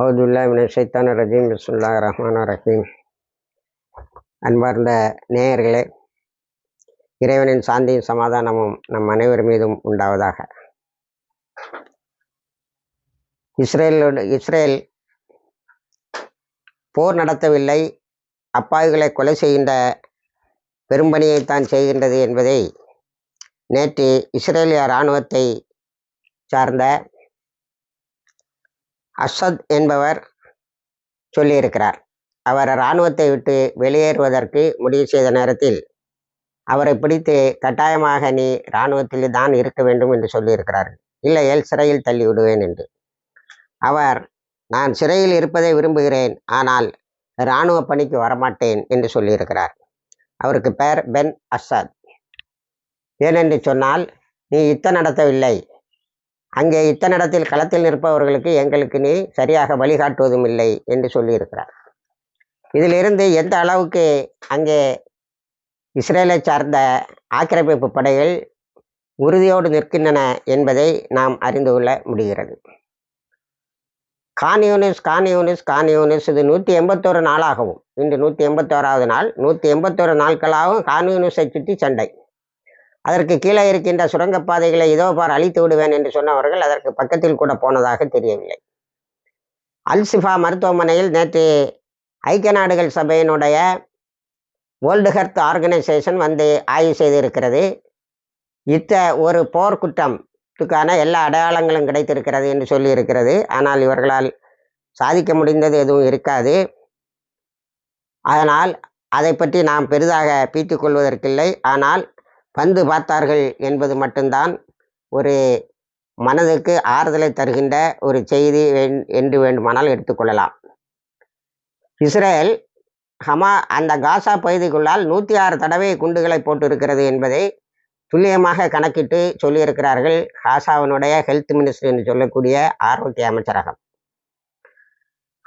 அவுதுல்லா ரஜீம். பிஸ்முல்லா ரஹ்மான் ரஹீம். அன்பார்ந்த நேயர்களே இறைவனின் சாந்தியும் சமாதானமும் நம் அனைவர் மீதும் உண்டாவதாக. இஸ்ரேலோடு இஸ்ரேல் போர் நடத்தவில்லை அப்பாவிகளை கொலை செய்கின்ற பெரும்பணியைத்தான் செய்கின்றது என்பதை நேற்று இஸ்ரேலிய இராணுவத்தை சார்ந்த அசத் என்பவர் சொல்லியிருக்கிறார். அவர் இராணுவத்தை விட்டு வெளியேறுவதற்கு முடிவு செய்த நேரத்தில் அவரை பிடித்து கட்டாயமாக நீ இராணுவத்தில் தான் இருக்க வேண்டும் என்று சொல்லியிருக்கிறார்கள். இல்லையேல் சிறையில் தள்ளி விடுவேன் என்று. அவர் நான் சிறையில் இருப்பதை விரும்புகிறேன் ஆனால் இராணுவ பணிக்கு வரமாட்டேன் என்று சொல்லியிருக்கிறார். அவருக்கு பெயர் பென் அசாத். ஏனென்று சொன்னால் நீ யுத்தம் நடத்தவில்லை. அங்கே இத்தனை இடத்தில் களத்தில் நிற்பவர்களுக்கு எங்களுக்கு நீ சரியாக வழிகாட்டுவதும் இல்லை என்று சொல்லியிருக்கிறார். இதிலிருந்து எந்த அளவுக்கு அங்கே இஸ்ரேலை சார்ந்த ஆக்கிரமிப்பு படைகள் உறுதியோடு நிற்கின்றன என்பதை நாம் அறிந்து கொள்ள முடிகிறது. கான்யூனிஸ் கான்யூனிஸ் கான்யூனிஸ் இது நூற்றி எண்பத்தோரு நாளாகவும் இன்று நூற்றி எண்பத்தோராவது நாள் நூற்றி எண்பத்தோரு நாட்களாகவும் கான்யூனிஸை சுற்றி சண்டை. அதற்கு கீழே இருக்கின்ற சுரங்கப்பாதைகளை இதோ பார் அழித்து விடுவேன் என்று சொன்னவர்கள் அதற்கு பக்கத்தில் கூட போனதாக தெரியவில்லை. அல்சிஃபா மருத்துவமனையில் நேற்று ஐக்கிய நாடுகள் சபையினுடைய வேர்ல்டு ஹெல்த் ஆர்கனைசேஷன் வந்து ஆய்வு செய்திருக்கிறது. இத்த ஒரு போர்க்குற்றத்துக்கான எல்லா அடையாளங்களும் கிடைத்திருக்கிறது என்று சொல்லியிருக்கிறது. ஆனால் இவர்களால் சாதிக்க முடிந்தது எதுவும் இருக்காது. அதனால் அதை பற்றி நாம் பெரிதாக பீத்துக்கொள்வதற்கில்லை ஆனால் வந்து பார்த்தார்கள் என்பது மட்டும்தான் ஒரு மனதுக்கு ஆறுதலை தருகின்ற ஒரு செய்தி என்று வேண்டுமானால் எடுத்துக்கொள்ளலாம். இஸ்ரேல் ஹமா அந்த காசா பகுதிக்குள்ளால் நூற்றி ஆறு தடவை குண்டுகளை போட்டிருக்கிறது என்பதை துல்லியமாக கணக்கிட்டு சொல்லியிருக்கிறார்கள் காசாவினுடைய ஹெல்த் மினிஸ்டர் என்று சொல்லக்கூடிய ஆரோக்கிய அமைச்சரகம்.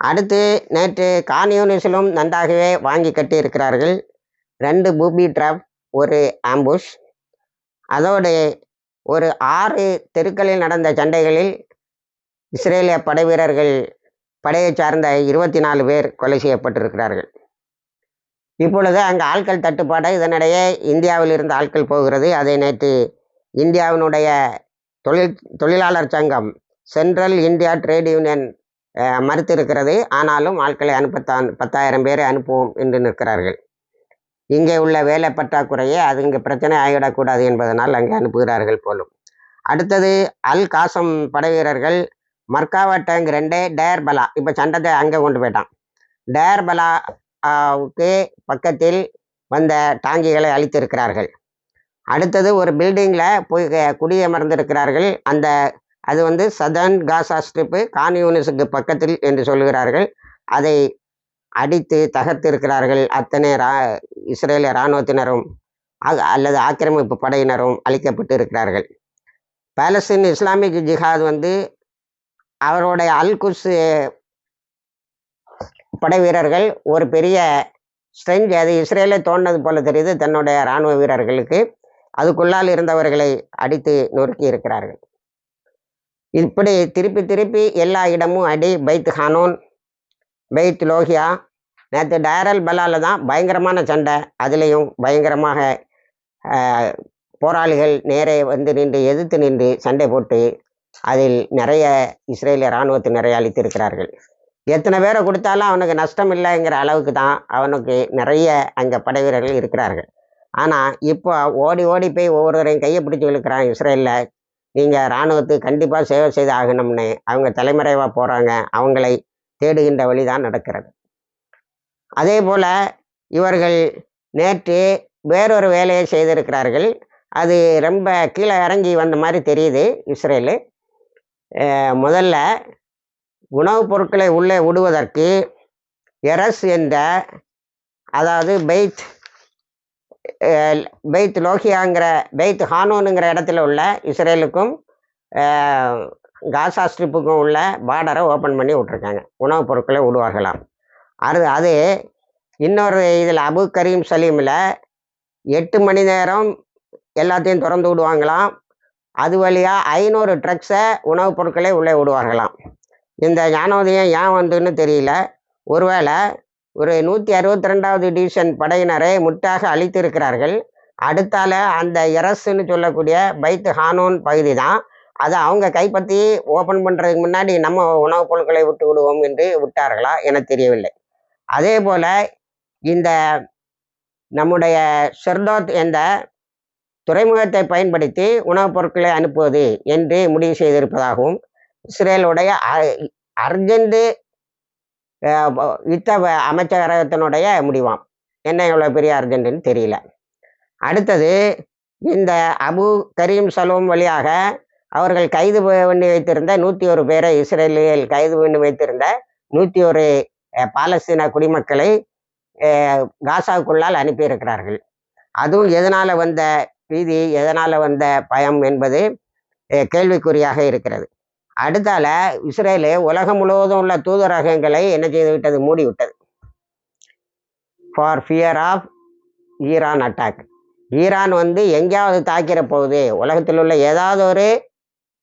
அடுத்து நேற்று கான்யூனிஸிலும் நன்றாகவே வாங்கி கட்டியிருக்கிறார்கள். ரெண்டு பூபி ட்ராப் ஒரு ஆம்புஷ் அதோடு ஒரு ஆறு தெருக்களில் நடந்த சண்டைகளில் இஸ்ரேலிய படை வீரர்கள் படையை சார்ந்த இருபத்தி நாலு பேர் கொலை செய்யப்பட்டிருக்கிறார்கள். இப்பொழுது அங்கே ஆட்கள் தட்டுப்பாடு இதனிடையே இந்தியாவில் இருந்து ஆட்கள் போகிறது. அதை நேற்று இந்தியாவினுடைய தொழில் தொழிலாளர் சங்கம் சென்ட்ரல் இந்தியா ட்ரேட் யூனியன் மறுத்திருக்கிறது. ஆனாலும் ஆட்களை அனுப்பத்தான் பத்தாயிரம் பேரை அனுப்புவோம் என்று நிற்கிறார்கள். இங்கே உள்ள வேலை பற்றாக்குறையே அது இங்கே பிரச்சனை ஆகிவிடக்கூடாது என்பதனால் அங்கே அனுப்புகிறார்கள் போலும். அடுத்தது அல் காசம் படை வீரர்கள் மர்காவா டேங்க் ரெண்டே டேர்பலா இப்போ சண்டத்தை அங்கே கொண்டு போயிட்டான். டேர்பலாவுக்கு பக்கத்தில் வந்த டாங்கிகளை அழித்திருக்கிறார்கள். அடுத்தது ஒரு பில்டிங்கில் போய் குடியமர்ந்திருக்கிறார்கள். அந்த அது வந்து சதர்ன் காசா ஸ்ட்ரிப்பு கான்யூனிஸுக்கு பக்கத்தில் என்று சொல்கிறார்கள் அதை அடித்து தகர்த்திருக்கிறார்கள் அத்தனை ரா இஸ்ரேலிய இராணுவத்தினரும் அல்லது ஆக்கிரமிப்பு படையினரும் அழிக்கப்பட்டு இருக்கிறார்கள் பாலஸ்தீன் இஸ்லாமிக் ஜிஹாத் வந்து அவருடைய அல்குஸ் படை வீரர்கள் ஒரு பெரிய ஸ்ட்ரெஞ்ச் அது இஸ்ரேலை தோண்டது போல தெரியுது தன்னுடைய இராணுவ வீரர்களுக்கு. அதுக்குள்ளால் இருந்தவர்களை அடித்து நொறுக்கி இருக்கிறார்கள். இப்படி திருப்பி திருப்பி எல்லா இடமும் அடி பைத் ஹானோன் பெய்த் லோகியா நேற்று டயரல் பலால தான் பயங்கரமான சண்டை. அதுலேயும் பயங்கரமாக போராளிகள் நேரே வந்து நின்று எதிர்த்து நின்று சண்டை போட்டு அதில் நிறைய இஸ்ரேலிய இராணுவத்தினரை அளித்திருக்கிறார்கள் எத்தனை பேரை கொடுத்தாலும் அவனுக்கு நஷ்டம் இல்லைங்கிற அளவுக்கு தான் அவனுக்கு நிறைய அங்கே படை வீரர்கள் இருக்கிறார்கள். ஆனால் இப்போ ஓடி ஓடி போய் ஒவ்வொருவரையும் கையை பிடிச்சி இழுக்கிறான் இஸ்ரேலில். நீங்கள் இராணுவத்துக்கு கண்டிப்பாக சேவை செய்து ஆகணும்னு அவங்க தலைமறைவாக போகிறாங்க அவங்களை தேடுகின்ற வழி தான் நடக்கிறது. அதே போல் இவர்கள் நேற்று வேறொரு வேலையை செய்திருக்கிறார்கள். அது ரொம்ப கீழே இறங்கி வந்த மாதிரி தெரியுது இஸ்ரேலு. முதல்ல உணவுப் பொருட்களை உள்ளே விடுவதற்கு எரஸ் என்ற அதாவது பெய்த் பெய்த் லோகியாங்கிற பெய்த் ஹானோனுங்கிற இடத்துல உள்ள இஸ்ரேலுக்கும் காசா ஸ்ட்ரிப்புக்கும் உள்ள பார்டரை ஓப்பன் பண்ணி விட்ருக்காங்க உணவுப் பொருட்களை விடுவார்களாம் அது அது இன்னொரு இதில் அபு கரீம் சலீமில் எட்டு மணி நேரம் எல்லாத்தையும் திறந்து விடுவாங்களாம். அது வழியாக ஐநூறு ட்ரக்ஸை உணவுப் பொருட்களை உள்ளே விடுவார்களாம் இந்த ஞானோதயம் ஏன் வந்துன்னு தெரியல. ஒருவேளை ஒரு நூற்றி அறுபத்தி ரெண்டாவது டிவிஷன் படையினரை முட்டாக அழித்திருக்கிறார்கள். அடுத்தால அந்த இரசுன்னு சொல்லக்கூடிய பைத் ஹானோன் பகுதி தான். அதை அவங்க கைப்பற்றி ஓப்பன் பண்ணுறதுக்கு முன்னாடி நம்ம உணவுப் பொருட்களை விட்டு விடுவோம் என்று விட்டார்களா என தெரியவில்லை. அதே போல் இந்த நம்முடைய ஷெர்டாத் என்ற துறைமுகத்தை பயன்படுத்தி உணவுப் பொருட்களை அனுப்புவது என்று முடிவு செய்திருப்பதாகவும் இஸ்ரேலுடைய அ- அர்ஜென்ட் யுத்த அமைச்சரகத்தினுடைய முடிவாம். என்ன எவ்வளோ பெரிய அர்ஜென்ட்னு தெரியல. அடுத்தது இந்த அபு கரீம் சலூம் வழியாக அவர்கள் கைது பண்ணி வைத்திருந்த நூற்றி ஒரு பேரை இஸ்ரேலில் கைது பண்ணி வைத்திருந்த நூற்றி ஒரு பாலஸ்தீன குடிமக்களை காசாவுக்குள்ளால் அனுப்பியிருக்கிறார்கள். அதுவும் எதனால் வந்த பீதி எதனால் வந்த பயம் என்பது கேள்விக்குறியாக இருக்கிறது. அடுத்தால இஸ்ரேலு உலகம் முழுவதும் உள்ள தூதரகங்களை என்ன செய்து விட்டது? மூடிவிட்டது. For fear of Iran attack Iran வந்து எங்கேயாவது தாக்கிற போகுது உலகத்தில் உள்ள ஏதாவது ஒரு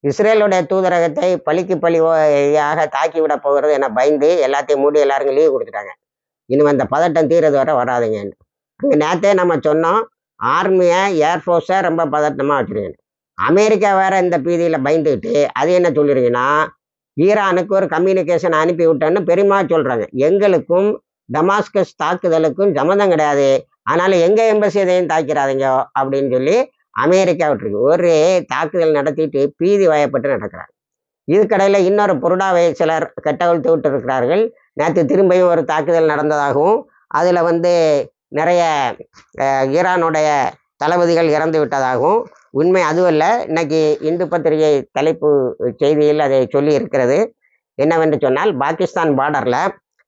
இஸ்ரேலுடைய தூதரகத்தை பழிக்கு பழியாக தாக்கி விட போகிறது என பயந்து எல்லாத்தையும் மூடி எல்லாருக்கும் லீவ் கொடுத்துட்டாங்க. இன்னும் அந்த பதட்டம் தீரது வரை வராதுங்க. அங்கே நேற்றே நம்ம சொன்னோம் ஆர்மியை ஏர்ஃபோர்ஸை ரொம்ப பதட்டமாக வச்சுருக்கேன் அமெரிக்கா வேற இந்த பீதியில் பயந்துக்கிட்டு அது என்ன சொல்லிருக்குன்னா ஈரானுக்கு ஒரு கம்யூனிகேஷன் அனுப்பி விட்டேன்னு பெருமா சொல்கிறாங்க எங்களுக்கும் டமாஸ்கஸ் தாக்குதலுக்கும் சம்மந்தம் கிடையாது. அதனால் எங்க எம்பசி எதையும் தாக்கிறாதீங்க அப்படின்னு சொல்லி அமெரிக்கா விட்டுருக்கு ஒரு தாக்குதல் நடத்திட்டு பீதி வயப்பட்டு நடக்கிறாங்க இதுக்கடையில் இன்னொரு புருடாவை சிலர் கெட்டவழ்த்து விட்டு இருக்கிறார்கள் நேற்று திரும்பியும் ஒரு தாக்குதல் நடந்ததாகவும் அதில் வந்து நிறைய ஈரானுடைய தளபதிகள் இறந்து விட்டதாகவும் உண்மை அதுவல்ல. இன்னைக்கு இந்து பத்திரிகை தலைப்பு செய்தியில் அதை சொல்லி இருக்கிறது என்னவென்று சொன்னால் பாகிஸ்தான் பார்டரில்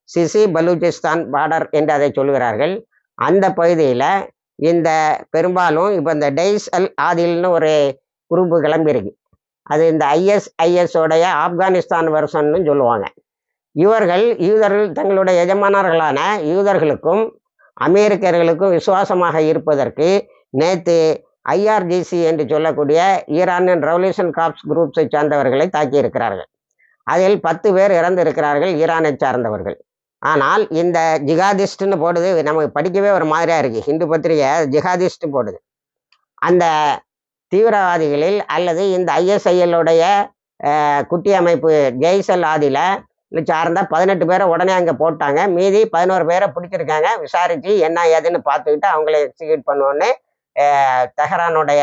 சிசி பலூச்சிஸ்தான் பார்டர் என்று அதை சொல்கிறார்கள் அந்த பகுதியில் இந்த பெரும்பாலும் இப்போ இந்த டெய்ஸ் அல் ஆதில்னு ஒரு குரூப்பு கிளம்பியிருக்கு அது இந்த ஐஎஸ்ஐஎஸோடைய ஆப்கானிஸ்தான் வருஷன்னு சொல்லுவாங்க. இவர்கள் யூதர்கள் தங்களுடைய எஜமானர்களான யூதர்களுக்கும் அமெரிக்கர்களுக்கும் விசுவாசமாக இருப்பதற்கு நேற்று ஐஆர்ஜிசி என்று சொல்லக்கூடிய ஈரானின் ரெவல்யூஷன் காப்ஸ் குரூப்ஸை சார்ந்தவர்களை தாக்கியிருக்கிறார்கள். அதில் பத்து பேர் இறந்திருக்கிறார்கள் ஈரானை சார்ந்தவர்கள். ஆனால் இந்த ஜிகாதிஸ்ட்னு போடுது நமக்கு படிக்கவே ஒரு மாதிரியாக இருக்குது ஹிந்து பத்திரிகை ஜிகாதிஸ்ட் போடுது. அந்த தீவிரவாதிகளில் அல்லது இந்த ஐஎஸ்ஐஎல்லுடைய குட்டி அமைப்பு ஜெய்சல் ஆதியில் சார்ந்த பதினெட்டு பேரை உடனே அங்கே போட்டாங்க. மீதி பதினோரு பேரை பிடிச்சிருக்காங்க. விசாரித்து என்ன ஏதுன்னு பார்த்துக்கிட்டு அவங்கள எக்ஸிக்யூட் பண்ணுவோன்னு தெஹ்ரானுடைய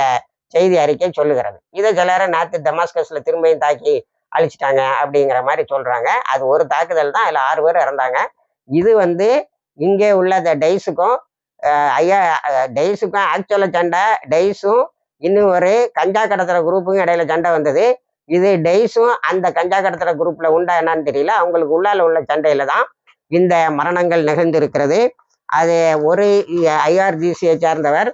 செய்தி அறிக்கை சொல்லுகிறது. இதை சிலரை நேற்று டமாஸ்கஸில் திரும்பியும் தாக்கி அழிச்சிட்டாங்க அப்படிங்கிற மாதிரி சொல்கிறாங்க அது ஒரு தாக்குதல் தான். அதில் ஆறு பேர் இறந்தாங்க. இது வந்து இங்கே உள்ள இந்த டெய்ஸுக்கும் ஐயா டைஸுக்கும் டெய்ஸுக்கும் ஆக்சுவலாக சண்டை. டெய்ஸும் இன்னும் ஒரு கஞ்சா கடத்துகிற குரூப்புக்கும் இடையில சண்டை வந்தது. இது டெய்ஸும் அந்த கஞ்சா கடத்துகிற குரூப்பில் உண்டா என்னன்னு தெரியல. அவங்களுக்கு உள்ளால உள்ள சண்டையில் தான் இந்த மரணங்கள் நிகழ்ந்திருக்கிறது. அது ஒரு ஐஆர்ஜிசியை சார்ந்தவர்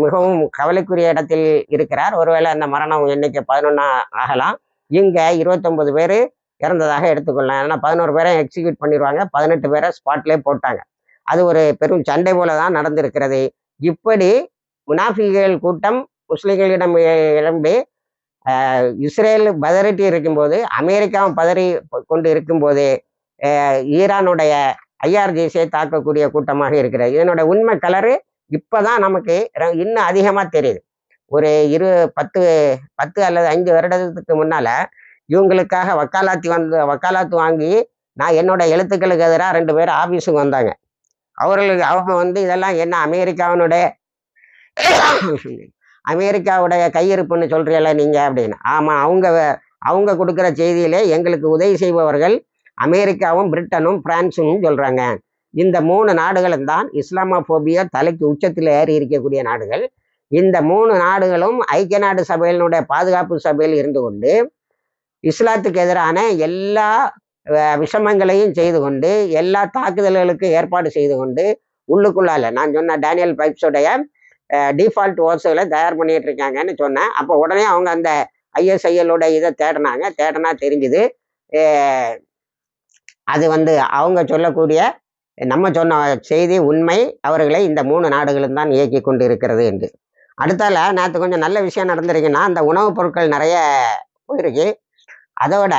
மிகவும் கவலைக்குரிய இடத்தில் இருக்கிறார். ஒருவேளை அந்த மரணம் எண்ணிக்கை பதினொன்னா ஆகலாம். இங்கே இருபத்தொம்பது பேர் இறந்ததாக எடுத்துக்கொள்ளலாம். ஏன்னா பதினோரு பேரை எக்ஸிக்யூட் பண்ணிடுவாங்க பதினெட்டு பேரை ஸ்பாட்லேயே போட்டாங்க. அது ஒரு பெரும் சண்டை போல தான் நடந்திருக்கிறது. இப்படி முனாஃபிகள் கூட்டம் முஸ்லீம்களிடம் எ- எழும்பி இஸ்ரேல் பதறிட்டு இருக்கும்போது அமெரிக்காவும் பதறி கொண்டு இருக்கும்போது ஈரானுடைய ஐஆர்ஜிசியை தாக்கக்கூடிய கூட்டமாக இருக்கிறது. இதனுடைய உண்மை கலரு இப்போதான் நமக்கு ர- இன்னும் அதிகமாக தெரியுது. ஒரு இரு பத்து பத்து அல்லது ஐந்து வருடத்துக்கு முன்னால இவங்களுக்காக வக்காலாத்தி வந்து வக்காலாத்து வாங்கி நான் என்னோட எழுத்துக்களுக்கு எதிராக ரெண்டு பேர் ஆஃபீஸுக்கு வந்தாங்க. அவர்களுக்கு அவங்க வந்து இதெல்லாம் என்ன அமெரிக்காவினுடைய அமெரிக்காவுடைய கையிருப்புன்னு சொல்றீங்களா நீங்க அப்படின்னு. ஆமாம் அவங்க அவங்க கொடுக்குற செய்தியிலே எங்களுக்கு உதவி செய்பவர்கள் அமெரிக்காவும் பிரிட்டனும் பிரான்ஸும் சொல்றாங்க. இந்த மூணு நாடுகளும் தான் இஸ்லாமோபோபியா தலைக்கு உச்சத்தில் ஏறி இருக்கக்கூடிய நாடுகள். இந்த மூணு நாடுகளும் ஐக்கிய நாடு சபையினுடைய பாதுகாப்பு சபையில் இருந்து கொண்டு இஸ்லாத்துக்கு எதிரான எல்லா விஷமங்களையும் செய்து கொண்டு எல்லா தாக்குதல்களுக்கும் ஏற்பாடு செய்து கொண்டு உள்ளுக்குள்ளால நான் சொன்ன டேனியல் பைப்ஸோடைய டிஃபால்ட் ஓர்ஸுகளை தயார் பண்ணிட்டு இருக்காங்கன்னு சொன்னேன். அப்போ உடனே அவங்க அந்த ஐஎஸ்ஐஎல்லோட இதை தேடினாங்க. தேடினா தெரிஞ்சுது அது வந்து அவங்க சொல்லக்கூடிய நம்ம சொன்ன செய்தி உண்மை அவர்களை இந்த மூணு நாடுகளும் தான் இயக்கி கொண்டு இருக்கிறது என்று. அடுத்தால நேற்று கொஞ்சம் நல்ல விஷயம் நடந்திருக்குன்னா அந்த உணவுப் பொருட்கள் நிறைய போயிருக்கு. அதோட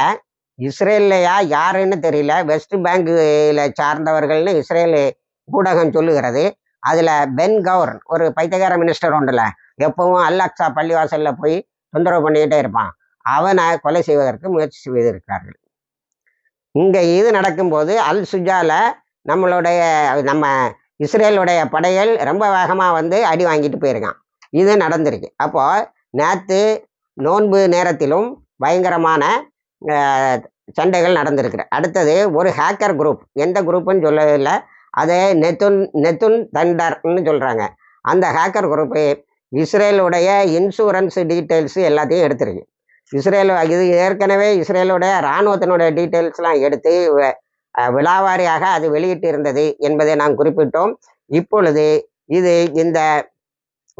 இஸ்ரேல்லையா யாருன்னு தெரியல. வெஸ்ட் பேங்கில் சார்ந்தவர்கள்னு இஸ்ரேல் ஊடகம் சொல்லுகிறது. அதில் பென் கவுர் ஒரு பைத்தியகார மினிஸ்டர் உண்டுல. எப்பவும் அல் அக்ஸா பள்ளிவாசலில் போய் தொந்தரவு பண்ணிக்கிட்டே இருப்பான். அவனை கொலை செய்வதற்கு முயற்சி செய்திருக்கிறார்கள். இங்கே இது நடக்கும்போது அல் சுஜால நம்மளுடைய நம்ம இஸ்ரேலுடைய படைகள் ரொம்ப வேகமாக வந்து அடி வாங்கிட்டு போயிருக்கான். இது நடந்திருக்கு. அப்போ நேற்று நோன்பு நேரத்திலும் பயங்கரமான சண்டைகள் நடந்திருக்கு. அடுத்தது ஒரு ஹேக்கர் குரூப் எந்த குரூப்புன்னு சொல்லவில்லை. அது நெத்துன் நெத்துன் தண்டர்னு சொல்கிறாங்க அந்த ஹேக்கர் குரூப்பு இஸ்ரேலுடைய இன்சூரன்ஸ் டீட்டெயில்ஸ் எல்லாத்தையும் எடுத்திருக்கு. இஸ்ரேல் இது ஏற்கனவே இஸ்ரேலுடைய இராணுவத்தினுடைய டீட்டெயில்ஸ்லாம் எடுத்து வ- விலாவாரியாக அது வெளியிட்டு இருந்தது என்பதை நாம் குறிப்பிட்டோம். இப்பொழுது இது இந்த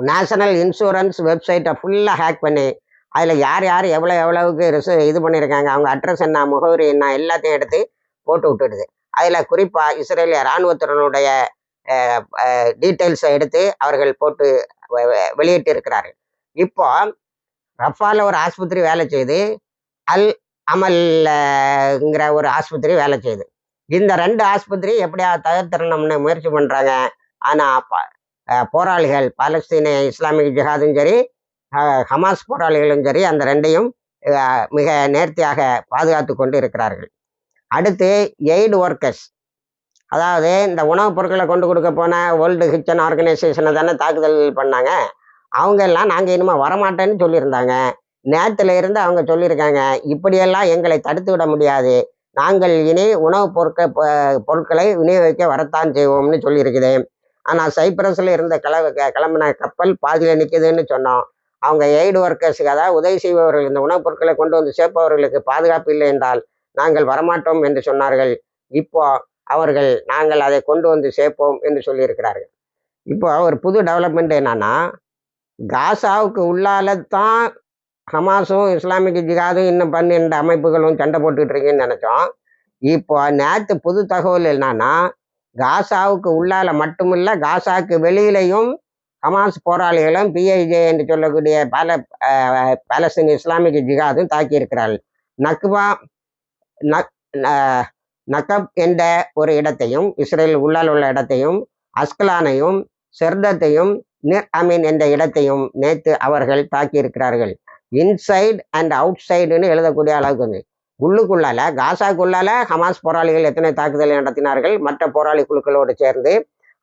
நேஷனல் இன்சூரன்ஸ் வெப்சைட்டை ஃபுல்லாக ஹேக் பண்ணி அதில் யார் யார் எவ்வளோ எவ்வளவுக்கு ரிச இது பண்ணியிருக்காங்க அவங்க அட்ரஸ் என்ன முகவரி என்ன எல்லாத்தையும் எடுத்து போட்டு விட்டுடுது. அதில் குறிப்பாக இஸ்ரேலிய இராணுவத்தினருடைய டீட்டெயில்ஸை எடுத்து அவர்கள் போட்டு வெளியிட்டு இருக்கிறார்கள் இப்போ ரஃபால ஒரு ஆஸ்பத்திரி வேலை செய்து அல் அமல்ங்கிற ஒரு ஆஸ்பத்திரி வேலை செய்யுது இந்த ரெண்டு ஆஸ்பத்திரி எப்படியா தகர்த்தரணும்னு முயற்சி பண்ணுறாங்க ஆனால் போராளிகள் பாலஸ்தீன இஸ்லாமிக் ஜிஹாதும் சரி ஹமாஸ் போராளிகளும் சரி அந்த ரெண்டையும் மிக நேர்த்தியாக பாதுகாத்து கொண்டு இருக்கிறார்கள். அடுத்து எய்டு ஒர்க்கர்ஸ். அதாவது இந்த உணவுப் பொருட்களை கொண்டு கொடுக்க போன வேர்ல்டு கிச்சன் ஆர்கனைசேஷனை தானே தாக்குதல் பண்ணாங்க. அவங்க எல்லாம் நாங்கள் இனிமேல் வரமாட்டேன்னு சொல்லியிருந்தாங்க. நேரத்தில் இருந்து அவங்க சொல்லியிருக்காங்க இப்படியெல்லாம் எங்களை தடுத்து விட முடியாது. நாங்கள் இனி உணவுப் பொருட்க பொருட்களை விநியோகிக்க வரத்தான் செய்வோம்னு சொல்லியிருக்குது. ஆனால் சைப்ரஸில் இருந்த கிளவு கிளம்பின கப்பல் பாதியில் நிற்குதுன்னு சொன்னோம். அவங்க எய்டு ஒர்க்கர்ஸுக்கு அதாவது உதவி செய்பவர்கள் இந்த உணவுப் பொருட்களை கொண்டு வந்து சேர்ப்பவர்களுக்கு பாதுகாப்பு இல்லை என்றால் நாங்கள் வரமாட்டோம் என்று சொன்னார்கள். இப்போ அவர்கள் நாங்கள் அதை கொண்டு வந்து சேர்ப்போம் என்று சொல்லியிருக்கிறார்கள். இப்போ ஒரு புது டெவலப்மெண்ட் என்னன்னா காசாவுக்கு உள்ளால தான் ஹமாஸும் இஸ்லாமிக் ஜிகாதும் இன்னும் பன்னெண்டு அமைப்புகளும் சண்டை போட்டுக்கிட்டு இருக்கீங்கன்னு நினைச்சோம். இப்போ நேற்று புது தகவல் என்னன்னா காசாவுக்கு உள்ளால மட்டுமில்ல காசாவுக்கு வெளியிலையும் ஹமாஸ் போராளிகளும் பிஐஜே என்று சொல்லக்கூடிய பல அஹ், பாலஸ்தீன் இஸ்லாமிக் ஜிகாதும் தாக்கியிருக்கிறார்கள் நக்பா நக் ந- நக்கப் என்ற ஒரு இடத்தையும் இஸ்ரேல் உள்ளால் உள்ள இடத்தையும் அஸ்கலானையும் செர்தத்தையும் நிர் அமீன் என்ற இடத்தையும் நேற்று அவர்கள் தாக்கியிருக்கிறார்கள். இன்சைட் அண்ட் அவுட் சைடுன்னு எழுதக்கூடிய அளவுக்கு வந்து உள்ளுக்குள்ளால காசாக்குள்ளால ஹமாஸ் போராளிகள் எத்தனை தாக்குதலை நடத்தினார்கள் மற்ற போராளி குழுக்களோடு சேர்ந்து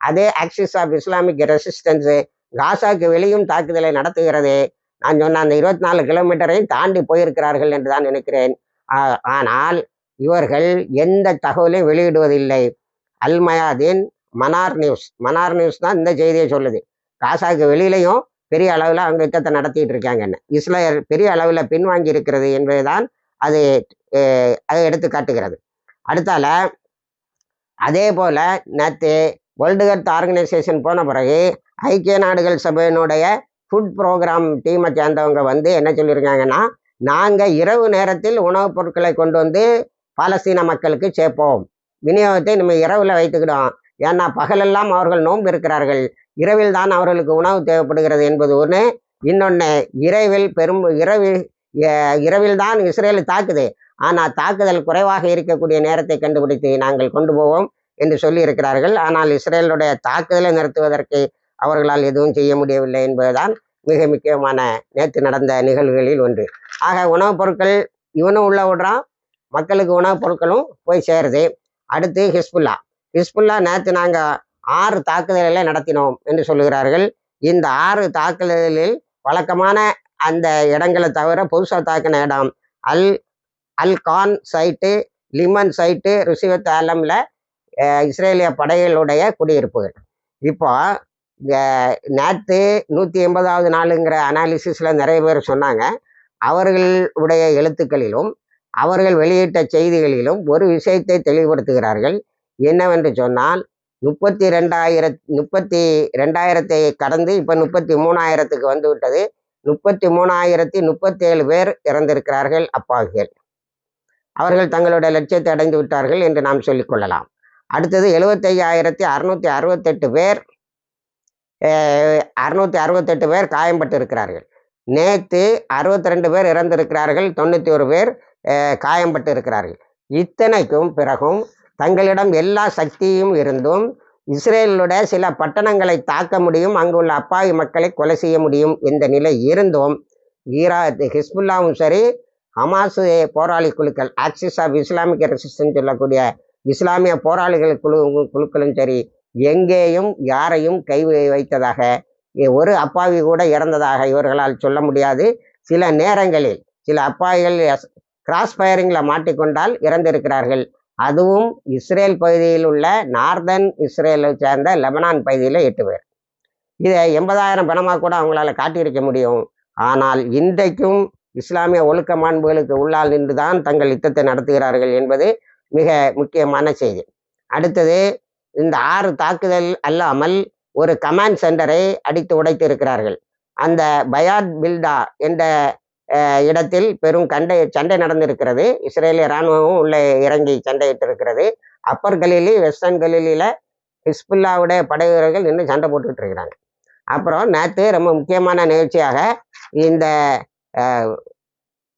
அதே ஆக்சிஸ் ஆஃப் இஸ்லாமிக் ரெசிஸ்டன்ஸ் காசாக்கு வெளியும் தாக்குதலை நடத்துகிறது. நான் சொன்ன அந்த இருபத்தி நாலு கிலோமீட்டரையும் தாண்டி போயிருக்கிறார்கள் என்று தான் நினைக்கிறேன். ஆனால் இவர்கள் எந்த தகவலையும் வெளியிடுவதில்லை. அல்மயாதீன் மனார் நியூஸ். மனார் நியூஸ் தான் இந்த செய்தியை சொல்லுது. காசாக்கு வெளியிலையும் பெரிய அளவில் அவங்க யுத்தத்தை நடத்திட்டு இருக்காங்கன்னு. இஸ்ரேல் பெரிய அளவில் பின்வாங்கி இருக்கிறது என்பதுதான் அது அதை எடுத்து காட்டுகிறது. அடுத்தால அதே போல நேற்று வேர்ல்டு ஹெல்த் ஆர்கனைசேஷன் போன பிறகு ஐக்கிய நாடுகள் சபையினுடைய ஃபுட் ப்ரோக்ராம் டீமை சேர்ந்தவங்க வந்து என்ன சொல்லியிருக்காங்கன்னா நாங்கள் இரவு நேரத்தில் உணவுப் பொருட்களை கொண்டு வந்து பாலஸ்தீன மக்களுக்கு சேர்ப்போம். விநியோகத்தை நம்ம இரவில் வைத்துக்கிட்டோம் ஏன்னா பகலெல்லாம் அவர்கள் நோன்பு இருக்கிறார்கள். இரவில் தான் அவர்களுக்கு உணவு தேவைப்படுகிறது என்பது ஒன்று இன்னொன்று இரவில் பெரும் இரவு இரவில் தான் இஸ்ரேல் தாக்குது. ஆனால் தாக்குதல் குறைவாக இருக்கக்கூடிய நேரத்தை கண்டுபிடித்து நாங்கள் கொண்டு போவோம் என்று சொல்லி இருக்கிறார்கள் ஆனால் இஸ்ரேலுடைய தாக்குதலை நிறுத்துவதற்கு அவர்களால் எதுவும் செய்ய முடியவில்லை என்பதுதான் மிக முக்கியமான நேற்று நடந்த நிகழ்வுகளில் ஒன்று. ஆக உணவுப் பொருட்கள் இவனும் உள்ள விடுறான் மக்களுக்கு உணவுப் பொருட்களும் போய் சேருது. அடுத்து ஹிஸ்புல்லா. ஹிஸ்புல்லா நேற்று நாங்கள் ஆறு தாக்குதல்களை நடத்தினோம் என்று சொல்லுகிறார்கள். இந்த ஆறு தாக்குதலில் வழக்கமான அந்த இடங்களை தவிர புதுசாக தாக்கின இடம். அல் அல் கான் சைட்டு லிமன் சைட்டு ருசிவத் ஆலமில் இஸ்ரேலிய படைகளுடைய குடியிருப்புகள். இப்போ நேற்று நூற்றி எண்பதாவது நாளுங்கிற அனாலிசிஸில் நிறைய பேர் சொன்னாங்க. அவர்களுடைய எழுத்துக்களிலும் அவர்கள் வெளியிட்ட செய்திகளிலும் ஒரு விஷயத்தை தெளிவுபடுத்துகிறார்கள். என்னவென்று சொன்னால் முப்பத்தி ரெண்டாயிரத் முப்பத்தி ரெண்டாயிரத்தை கடந்து இப்போ முப்பத்தி மூணாயிரத்துக்கு வந்து விட்டது முப்பத்தி மூணாயிரத்தி முப்பத்தேழு பேர் இறந்திருக்கிறார்கள் அப்பாவிகள். அவர்கள் தங்களுடைய லட்சியத்தை அடைந்து விட்டார்கள் என்று நாம் சொல்லிக்கொள்ளலாம் அடுத்தது எழுபத்தையாயிரத்தி அறுநூத்தி அறுபத்தெட்டு பேர் அறுநூத்தி அறுபத்தெட்டு பேர் காயம்பட்டு இருக்கிறார்கள் நேற்று அறுபத்தி ரெண்டு பேர் இறந்திருக்கிறார்கள் தொண்ணூற்றி ஒரு பேர் காயம்பட்டு இருக்கிறார்கள் இத்தனைக்கும் பிறகும் தங்களிடம் எல்லா சக்தியும் இருந்தும் இஸ்ரேலோட சில பட்டணங்களை தாக்க முடியும் அங்குள்ள அப்பாவி மக்களை கொலை செய்ய முடியும் என்ற நிலை இருந்தும் ஈரா ஹிஸ்புல்லாவும் சரி ஹமாஸ் போராளி குழுக்கள் ஆக்சிஸ் ஆஃப் இஸ்லாமிக் ரெசிஸ்டன்ஸ் சொல்லக்கூடிய இஸ்லாமிய போராளிகள் குழு குழுக்களும் சரி எங்கேயும் யாரையும் கை வைத்ததாக ஒரு அப்பாவி கூட இறந்ததாக இவர்களால் சொல்ல முடியாது. சில நேரங்களில் சில அப்பாவிகள் கிராஸ் ஃபயரிங்கில் மாட்டிக்கொண்டால் இறந்திருக்கிறார்கள். அதுவும் இஸ்ரேல் பகுதியில் உள்ள நார்தன் இஸ்ரேலை சேர்ந்த லெபனான் பகுதியில் எட்டு பேர். இதை எண்பதாயிரம் பணமாக கூட அவங்களால காட்டியிருக்க முடியும். ஆனால் இன்றைக்கும் இஸ்லாமிய ஒழுக்க மாண்புகளுக்கு உள்ளால் நின்றுதான் தங்கள் யுத்தத்தை நடத்துகிறார்கள் என்பது மிக முக்கியமான செய்தி. அடுத்தது இந்த ஆறு தாக்குதல் அல்லாமல் ஒரு கமாண்ட் சென்டரை அடித்து உடைத்து இருக்கிறார்கள் அந்த பயாட் பில்டா என்ற இடத்தில் பெரும் கண்டை சண்டை நடந்திருக்கிறது. இஸ்ரேலிய இராணுவமும் உள்ளே இறங்கி சண்டையிட்டு இருக்கிறது அப்பர் கலிலி வெஸ்டர்ன் கலிலியில் ஹிஸ்புல்லாவுடைய படை வீரர்கள் இன்னும் சண்டை போட்டுக்கிட்டு இருக்கிறாங்க அப்புறம் நேற்று ரொம்ப முக்கியமான நிகழ்ச்சியாக இந்த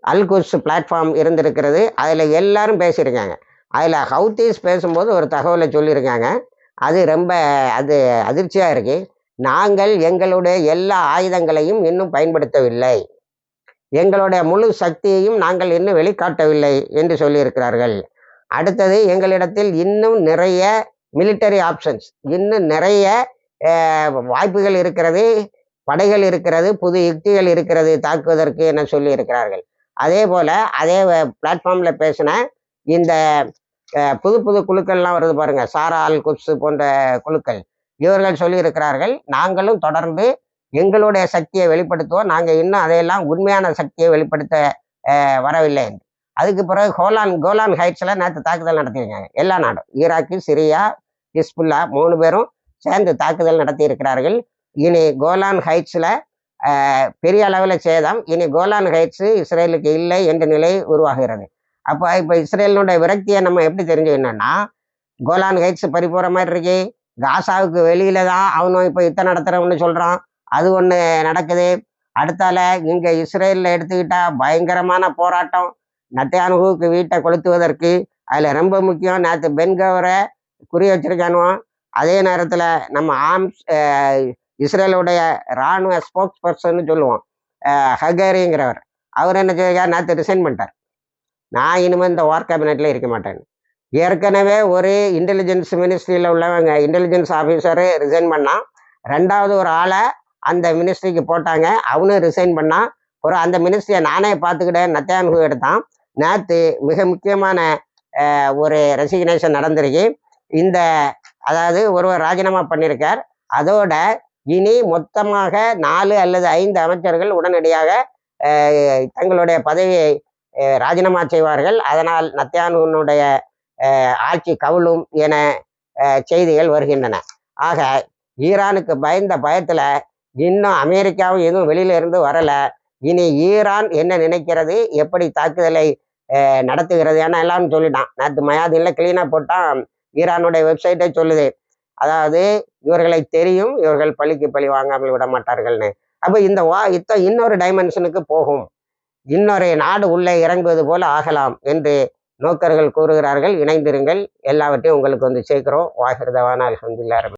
அல்குஸ் பிளாட்ஃபார்ம் இருந்திருக்கிறது. அதில் எல்லாரும் பேசியிருக்காங்க. அதில் ஹவுத்தீஸ் பேசும்போது ஒரு தகவலை சொல்லியிருக்காங்க. அது ரொம்ப அது அதிர்ச்சியாக இருக்கு. நாங்கள் எங்களுடைய எல்லா ஆயுதங்களையும் இன்னும் பயன்படுத்தவில்லை. எங்களுடைய முழு சக்தியையும் நாங்கள் இன்னும் வெளிக்காட்டவில்லை என்று சொல்லியிருக்கிறார்கள். அடுத்தது எங்களிடத்தில் இன்னும் நிறைய மிலிட்டரி ஆப்ஷன்ஸ் இன்னும் நிறைய வாய்ப்புகள் இருக்கிறது படைகள் இருக்கிறது புது யுக்திகள் இருக்கிறது தாக்குவதற்கு என சொல்லியிருக்கிறார்கள். அதே போல் அதே பிளாட்ஃபார்மில் பேசின இந்த புது புது குழுக்கள்லாம் வருது பாருங்க சாரா அல் குப்ஸ் போன்ற குழுக்கள். இவர்கள் சொல்லியிருக்கிறார்கள் நாங்களும் தொடர்ந்து எங்களுடைய சக்தியை வெளிப்படுத்துவோம். நாங்கள் இன்னும் அதையெல்லாம் உண்மையான சக்தியை வெளிப்படுத்த வரவில்லை என்று. அதுக்கு பிறகு கோலான் கோலான் ஹைட்ஸில் நேற்று தாக்குதல் நடத்தியிருக்காங்க. எல்லா நாடும். ஈராக்கு சிரியா ஹிஸ்புல்லா மூணு பேரும் சேர்ந்து தாக்குதல் நடத்தி இருக்கிறார்கள் இனி கோலான் ஹைட்ஸில் பெரிய அளவில் சேதம். இனி கோலான் ஹைட்ஸு இஸ்ரேலுக்கு இல்லை என்ற நிலை உருவாகிறது. அப்போ இப்போ இஸ்ரேலினுடைய விரக்தியை நம்ம எப்படி தெரிஞ்சுக்கணும்னா கோலான் ஹைட்ஸ் பறிப்போகிற மாதிரி இருக்கு. காசாவுக்கு வெளியில தான் அவனும் இப்போ யுத்தம் நடத்துகிறவன்னு சொல்கிறான் அது ஒன்று நடக்குது. அடுத்தால இங்கே இஸ்ரேலில் எடுத்துக்கிட்டால் பயங்கரமான போராட்டம். நத்தியானுகுவுக்கு வீட்டை கொளுத்துவதற்கு அதில் ரொம்ப முக்கியம். நேற்று பென்கவரை குறி வச்சிருக்கானுவான் அதே நேரத்தில் நம்ம ஆர்ம்ஸ் இஸ்ரேலுடைய இராணுவ ஸ்போக்ஸ் பர்சன் சொல்லுவோம். அஹ், ஹகேரிங்கிறவர். அவர் என்ன செய்யார் நேற்று ரிசைன் பண்ணிட்டார். நான் இனிமேல் இந்த வார் கேபினெட்டில் இருக்க மாட்டேன் ஏற்கனவே ஒரு இன்டெலிஜென்ஸ் மினிஸ்ட்ரியில் உள்ளவங்க இன்டெலிஜென்ஸ் ஆஃபீஸரு ரிசைன் பண்ணால் ரெண்டாவது ஒரு ஆளை அந்த மினிஸ்ட்ரிக்கு போட்டாங்க. அவனும் ரிசைன் பண்ணான். ஒரு அந்த மினிஸ்ட்ரியை நானே பார்த்துக்கிட்டேன். நத்தியான்ஹூ எடுத்தான். நேற்று மிக முக்கியமான ஒரு ரெசிக்னேஷன் நடந்திருக்கு. இந்த அதாவது ஒருவர் ராஜினாமா பண்ணியிருக்கார் அதோட இனி மொத்தமாக நாலு அல்லது ஐந்து அமைச்சர்கள் உடனடியாக தங்களுடைய பதவியை ராஜினாமா செய்வார்கள். அதனால் நத்தியானுடைய ஆட்சி கவுளும் என செய்திகள் வருகின்றன. ஆக ஈரானுக்கு பயந்த பயத்தில் இன்னும் அமெரிக்காவும் எதுவும் வெளியில இருந்து வரல. இனி ஈரான் என்ன நினைக்கிறது? எப்படி தாக்குதலை நடத்துகிறது? ஏன்னா எல்லாம்னு சொல்லிட்டான். நேற்று மயாதின்ல கிளீனாக போட்டான். ஈரானுடைய வெப்சைட்டே சொல்லுது. அதாவது இவர்களை தெரியும் இவர்கள் பழிக்கு பழி வாங்காமல் விட மாட்டார்கள்னு. அப்போ இந்த வா இத்த இன்னொரு டைமென்ஷனுக்கு போகும். இன்னொரு நாடு உள்ளே இறங்குவது போல ஆகலாம் என்று நோக்கர்கள் கூறுகிறார்கள். இணைந்திருங்கள். எல்லாவற்றையும் உங்களுக்கு வந்து சேர்க்கிறோம். வாகிருதவான அலமதுல்லா